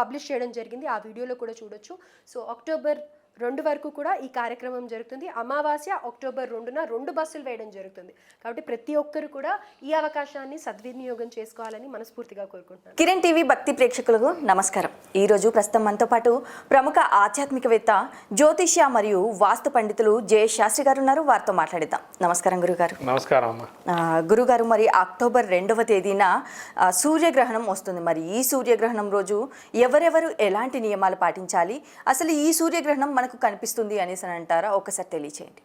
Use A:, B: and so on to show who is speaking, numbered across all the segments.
A: Publish చేయడం జరిగింది. ఆ వీడియోలో కూడా చూడొచ్చు. సో అక్టోబర్ రెండు వరకు కూడా ఈ కార్యక్రమం జరుగుతుంది. అమావాస్య అక్టోబర్ రెండున రెండు బస్సులు వేయడం జరుగుతుంది. కాబట్టి ప్రతి ఒక్కరు కూడా ఈ అవకాశాన్ని సద్వినియోగం చేసుకోవాలని మనస్ఫూర్తిగా కోరుకుంటున్నాను.
B: కిరణ్ టీవీ భక్తి ప్రేక్షకులకు నమస్కారం. ఈరోజు ప్రస్తుతం మనతో పాటు ప్రముఖ ఆధ్యాత్మికవేత్త జ్యోతిష్య మరియు వాస్తు పండితులు జే శాస్త్రి గారు ఉన్నారు. వారితో మాట్లాడిద్దాం. నమస్కారం గురుగారు.
C: నమస్కారం అమ్మ.
B: ఆ, గురుగారు మరి అక్టోబర్ రెండవ తేదీన సూర్యగ్రహణం వస్తుంది. మరి ఈ సూర్యగ్రహణం రోజు ఎవరెవరు ఎలాంటి నియమాలు పాటించాలి? అసలు ఈ సూర్యగ్రహణం మనకు కనిపిస్తుంది అనేసి అని అంటారా? ఒకసారి తెలియచేయండి.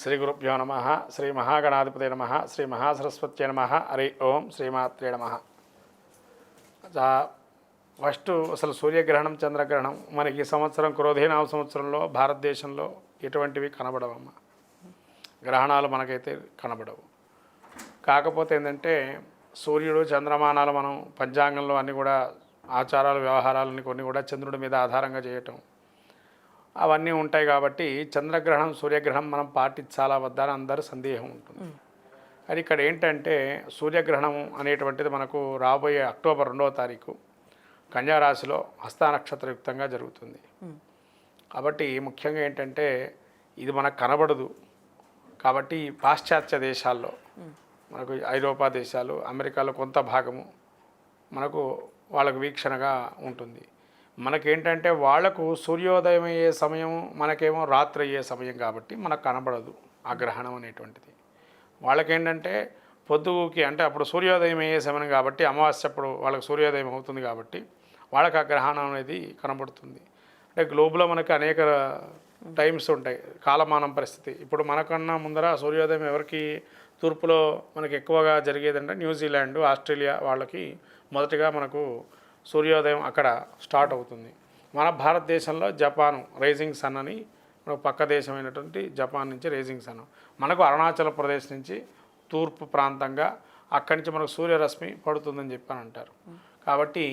C: శ్రీ గురుభ్యో నమ శ్రీ మహాగణాధిపతి నమ శ్రీ మహాసరస్వతి నమ హరి ఓం శ్రీమాత్రే నమ. ఫస్ట్ అసలు సూర్యగ్రహణం చంద్రగ్రహణం మనకి ఈ సంవత్సరం క్రోధీనామ సంవత్సరంలో భారతదేశంలో ఎటువంటివి కనబడవమ్మ. గ్రహణాలు మనకైతే కనబడవు. కాకపోతే ఏంటంటే సూర్యుడు చంద్రమానాలు మనం పంచాంగంలో అన్నీ కూడా ఆచారాలు వ్యవహారాలని కొన్ని కూడా చంద్రుడి మీద ఆధారంగా చేయటం అవన్నీ ఉంటాయి కాబట్టి చంద్రగ్రహణం సూర్యగ్రహణం మనం పాటించాలా వద్దా అని అందరూ సందేహం ఉంటుంది. కానీ ఇక్కడ ఏంటంటే సూర్యగ్రహణం అనేటువంటిది మనకు రాబోయే అక్టోబర్ రెండవ తారీఖు కన్యారాశిలో హస్త నక్షత్రయుక్తంగా జరుగుతుంది. కాబట్టి ముఖ్యంగా ఏంటంటే ఇది మనకు కనబడదు. కాబట్టి పాశ్చాత్య దేశాల్లో మనకు ఐరోపా దేశాలు అమెరికాలో కొంత భాగము మనకు వాళ్ళకు వీక్షణగా ఉంటుంది. మనకేంటంటే వాళ్ళకు సూర్యోదయం అయ్యే సమయం మనకేమో రాత్రి అయ్యే సమయం కాబట్టి మనకు కనబడదు ఆ గ్రహణం అనేటువంటిది. వాళ్ళకేంటంటే పొద్దుకి అంటే అప్పుడు సూర్యోదయం అయ్యే సమయం కాబట్టి అమావాస్య అప్పుడు వాళ్ళకి సూర్యోదయం అవుతుంది కాబట్టి వాళ్ళకి ఆ గ్రహణం అనేది కనబడుతుంది. అంటే గ్లోబ్లో మనకి అనేక టైమ్స్ ఉంటాయి కాలమానం పరిస్థితి. ఇప్పుడు మనకన్నా ముందర సూర్యోదయం ఎవరికి తూర్పులో మనకి ఎక్కువగా జరిగేదంటే న్యూజిలాండ్ ఆస్ట్రేలియా వాళ్ళకి మొదటిగా మనకు సూర్యోదయం అక్కడ స్టార్ట్ అవుతుంది. మన భారతదేశంలో జపాన్ రైజింగ్ సన్ అని పక్క దేశమైనటువంటి జపాన్ నుంచి రైజింగ్ సన్. మనకు అరుణాచల్ ప్రదేశ్ నుంచి తూర్పు ప్రాంతంగా అక్కడి నుంచి మనకు సూర్యరశ్మి పడుతుందని చెప్పని అంటారు. కాబట్టి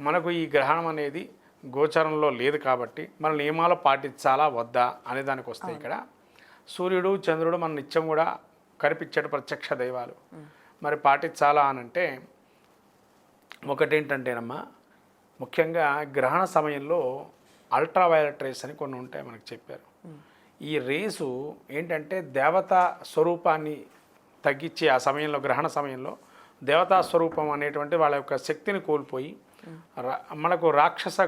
C: మనకు ఈ గ్రహణం అనేది గోచరంలో లేదు కాబట్టి మన నియమాలు పాటించాలా వద్దా అనే దానికి వస్తాయి ఇక్కడ సూర్యుడు చంద్రుడు మన నిత్యం కూడా కనిపించేట ప్రత్యక్ష దైవాలు. మరి పాటించాలా అని అంటే ఒకటేంటంటేనమ్మా ముఖ్యంగా గ్రహణ సమయంలో అల్ట్రావైలెట్ రేస్ అని కొన్ని ఉంటాయి మనకు చెప్పారు. ఈ రేసు ఏంటంటే దేవతా స్వరూపాన్ని తగ్గించి ఆ సమయంలో గ్రహణ సమయంలో దేవతా స్వరూపం అనేటువంటి వాళ్ళ యొక్క శక్తిని కోల్పోయి రా- మనకు రాక్షస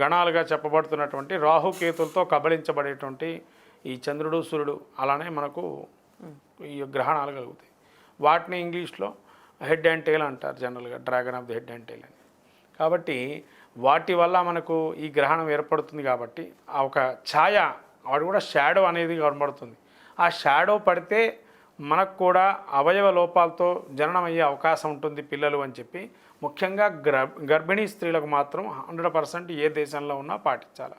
C: గణాలుగా చెప్పబడుతున్నటువంటి రాహుకేతులతో కబలించబడేటువంటి ఈ చంద్రుడు సూర్యుడు అలానే మనకు ఈ గ్రహణాలు కలుగుతాయి. వాటిని ఇంగ్లీష్లో హెడ్ అండ్ టైల్ అంటారు జనరల్గా dragon of the head and tail అని. కాబట్టి వాటి వల్ల మనకు ఈ గ్రహణం ఏర్పడుతుంది కాబట్టి ఆ ఒక ఛాయ వాడు కూడా షాడో అనేది కనబడుతుంది. ఆ షాడో పడితే మనకు కూడా అవయవ లోపాలతో జననం అయ్యే అవకాశం ఉంటుంది పిల్లలు అని చెప్పి. ముఖ్యంగా గర్ గర్భిణీ స్త్రీలకు మాత్రం హండ్రెడ్ పర్సెంట్ ఏ దేశంలో ఉన్నా పాటించాలి.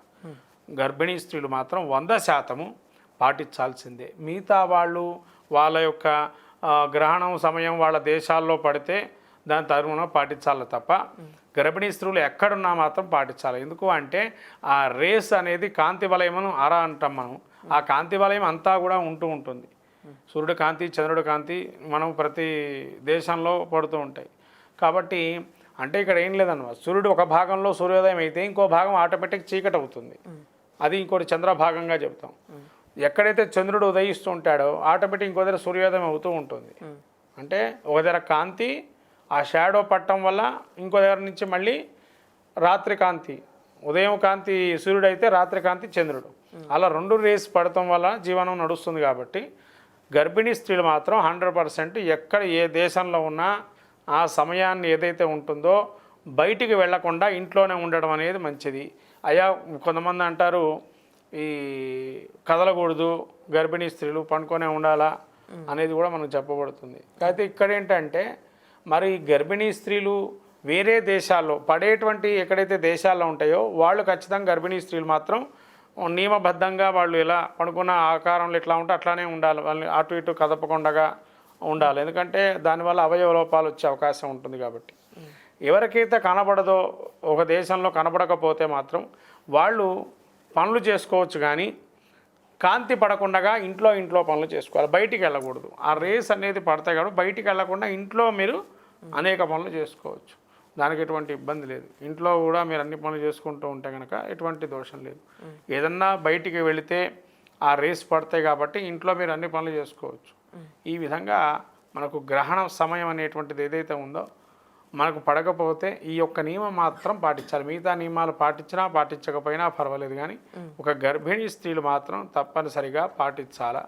C: గర్భిణీ స్త్రీలు మాత్రం వంద శాతము పాటించాల్సిందే. మిగతా వాళ్ళు వాళ్ళ యొక్క గ్రహణం సమయం వాళ్ళ దేశాల్లో పడితే దాని తరుణ పాటించాలి తప్ప గర్భిణీ స్త్రీలు ఎక్కడున్నా మాత్రం పాటించాలి. ఎందుకు అంటే ఆ రేస్ అనేది కాంతి వలయమును అర అంటాం మనం. ఆ కాంతి వలయం అంతా కూడా ఉంటూ ఉంటుంది. సూర్యుడు కాంతి చంద్రుడు కాంతి మనం ప్రతి దేశంలో పడుతూ ఉంటాయి. కాబట్టి అంటే ఇక్కడ ఏం లేదన్నమాట. సూర్యుడు ఒక భాగంలో సూర్యోదయం అయితే ఇంకో భాగం ఆటోమేటిక్ చీకటి అవుతుంది అది ఇంకోటి చంద్రభాగంగా చెప్తాం. ఎక్కడైతే చంద్రుడు ఉదయిస్తూ ఉంటాడో ఆటోమేటిక్ ఇంకో దగ్గర సూర్యోదయం అవుతూ ఉంటుంది. అంటే ఒక దగ్గర కాంతి ఆ షాడో పట్టడం వల్ల ఇంకో దగ్గర నుంచి మళ్ళీ రాత్రి కాంతి ఉదయం కాంతి సూర్యుడు అయితే రాత్రి కాంతి చంద్రుడు. అలా రెండు రేస్ పడటం వల్ల జీవనం నడుస్తుంది కాబట్టి గర్భిణీ స్త్రీలు మాత్రం హండ్రెడ్ పర్సెంట్ ఎక్కడ ఏ దేశంలో ఉన్నా ఆ సమయాన్ని ఏదైతే ఉంటుందో బయటికి వెళ్ళకుండా ఇంట్లోనే ఉండడం అనేది మంచిది. అయ్యా కొంతమంది అంటారు ఈ కదలకూడదు గర్భిణీ స్త్రీలు పండుకొనే ఉండాలా అనేది కూడా మనకు చెప్పబడుతుంది. అయితే ఇక్కడ ఏంటంటే మరి గర్భిణీ స్త్రీలు వేరే దేశాల్లో పడేటువంటి ఎక్కడైతే దేశాల్లో ఉంటాయో వాళ్ళు ఖచ్చితంగా గర్భిణీ స్త్రీలు మాత్రం నియమబద్ధంగా వాళ్ళు ఎలా పడుకున్న ఆకారంలో ఎట్లా ఉంటే అట్లానే ఉండాలి. వాళ్ళని అటు ఇటు కదపకుండా ఉండాలి. ఎందుకంటే దానివల్ల అవయవ లోపాలు వచ్చే అవకాశం ఉంటుంది కాబట్టి. ఎవరికైతే కనబడదో ఒక దేశంలో కనబడకపోతే మాత్రం వాళ్ళు పనులు చేసుకోవచ్చు కానీ కాంతి పడకుండా ఇంట్లో ఇంట్లో పనులు చేసుకోవాలి. బయటికి వెళ్ళకూడదు. ఆ రేస్ అనేది పడతాయి కాబట్టి బయటికి వెళ్ళకుండా ఇంట్లో మీరు అనేక పనులు చేసుకోవచ్చు. దానికి ఎటువంటి ఇబ్బంది లేదు. ఇంట్లో కూడా మీరు అన్ని పనులు చేసుకుంటూ ఉంటే కనుక ఎటువంటి దోషం లేదు. ఏదన్నా బయటికి వెళితే ఆ రేస్ పడతాయి కాబట్టి ఇంట్లో మీరు అన్ని పనులు చేసుకోవచ్చు. ఈ విధంగా మనకు గ్రహణ సమయం అనేటువంటిది ఏదైతే ఉందో మనకు పడకపోతే ఈ యొక్క నియమం మాత్రం పాటించాలి. మిగతా నియమాలు పాటించినా పాటించకపోయినా పర్వాలేదు కానీ ఒక గర్భిణీ స్త్రీలు మాత్రం తప్పనిసరిగా పాటించాలా?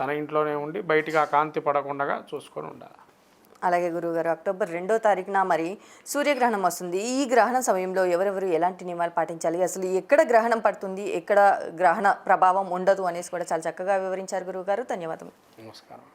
C: తన ఇంట్లోనే ఉండి బయటికి ఆ కాంతి పడకుండా చూసుకొని ఉండాలి?
B: అలాగే గురువుగారు అక్టోబర్ రెండో తారీఖున మరి సూర్యగ్రహణం వస్తుంది. ఈ గ్రహణ సమయంలో ఎవరెవరు ఎలాంటి నియమాలు పాటించాలి? అసలు ఎక్కడ గ్రహణం పడుతుంది? ఎక్కడ గ్రహణ ప్రభావం ఉండదు అనేసి కూడా చాలా చక్కగా వివరించారు గురువుగారు. ధన్యవాదం
C: నమస్కారం.